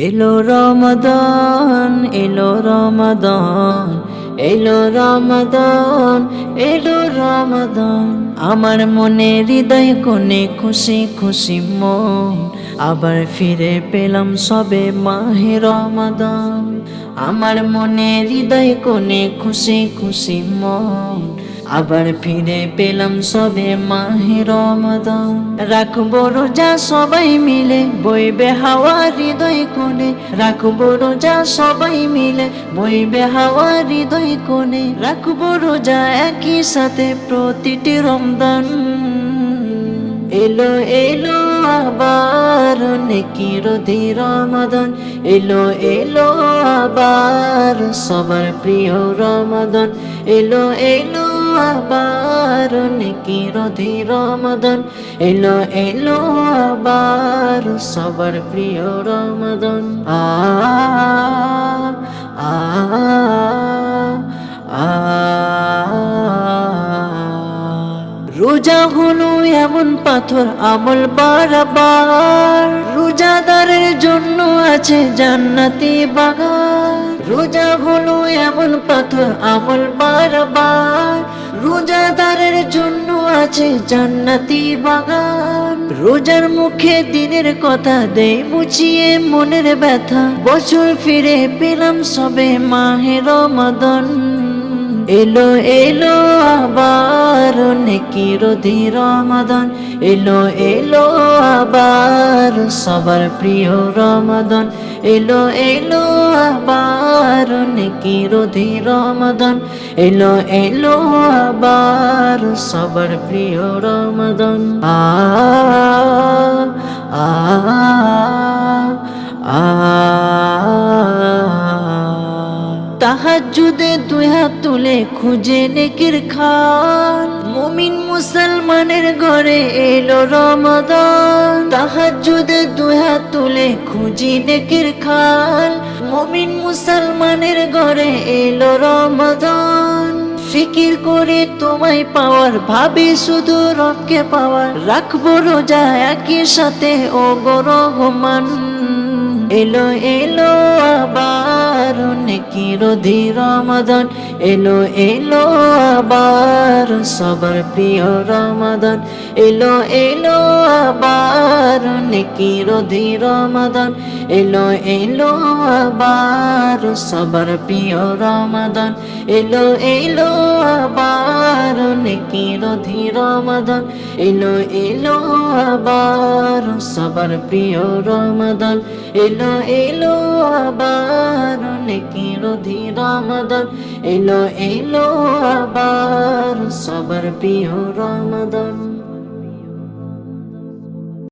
এলো রমাদান এলো রমাদান এলো রমাদান এলো রমাদান। আমার মনে হৃদয় কোণে খুশি খুশি মন, আবার ফিরে পেলাম সবে মাহে রমাদান। আমার মনে হৃদয় কোণে খুশি খুশি মন, আবার ফিরে পেলাম সবে মাহে রমাদান। রাখব রোজা সবাই মিলে, বইবে হাওয়া হৃদয় রাখব রোজা সবাই মিলে, বইবে হাওয়া হৃদয় কোণে। রাখব রোজা একই সাথে প্রতিটি রমদান। এলো এলো আবার নেকির রমাদান। এলো এলো আবার সবার প্রিয় রমাদান। এলো এলো আবার নেকির রমাদান। এলো এলো আবার সবার প্রিয় রমাদান। আ আ। রোজা হলো এমন পাথর আমল বারবার। রোজাদারের জন্য আছে জান্নাতি বাগান। রোজা হলো এমন পাথর আমল বারবার। রোজাদারের জন্য আছে জান্নাতি বাগান। রোজার মুখে দিনের কথা দেয় মুছিয়ে মনের ব্যথা। বছর ফিরে পেলাম সবে মাহের মদন এলো এলো আবার নেকির রমাদান। এলো এলো আবার সবার প্রিয় রমাদান। এলো এলো আবার নেকির রমাদান। এলো এলো আবার সবার প্রিয় রমাদান। আ তাহাজুদে দুই হাত তুলে খুঁজে নেকির খান। মুমিন মুসলমানের ঘরে এলো রমাদান। তুলে খুঁজি নেকির খান মমিন মুসলমানের ঘরে এলো রমাদান ফিকির করে তোমায় পাওয়ার, ভাবি শুধু রবকে পাওয়ার। রাখব রোজা একই সাথে ও গো রহমান। এলো এলো আবার নেকির রমাদান? এলো এলো আবার সবার প্রিয় রমাদান। এলো এলো আবার নেকির রমাদান। এলো এলো আবার সবার প্রিয় রমাদান। এলো এলো আবার নেকির রমাদান। এলো এলো আবার সবার প্রিয় রমাদান। এলো এলো আবার নেকির রমাদান। এলো এলো আবার সবার প্রিয় রমাদান।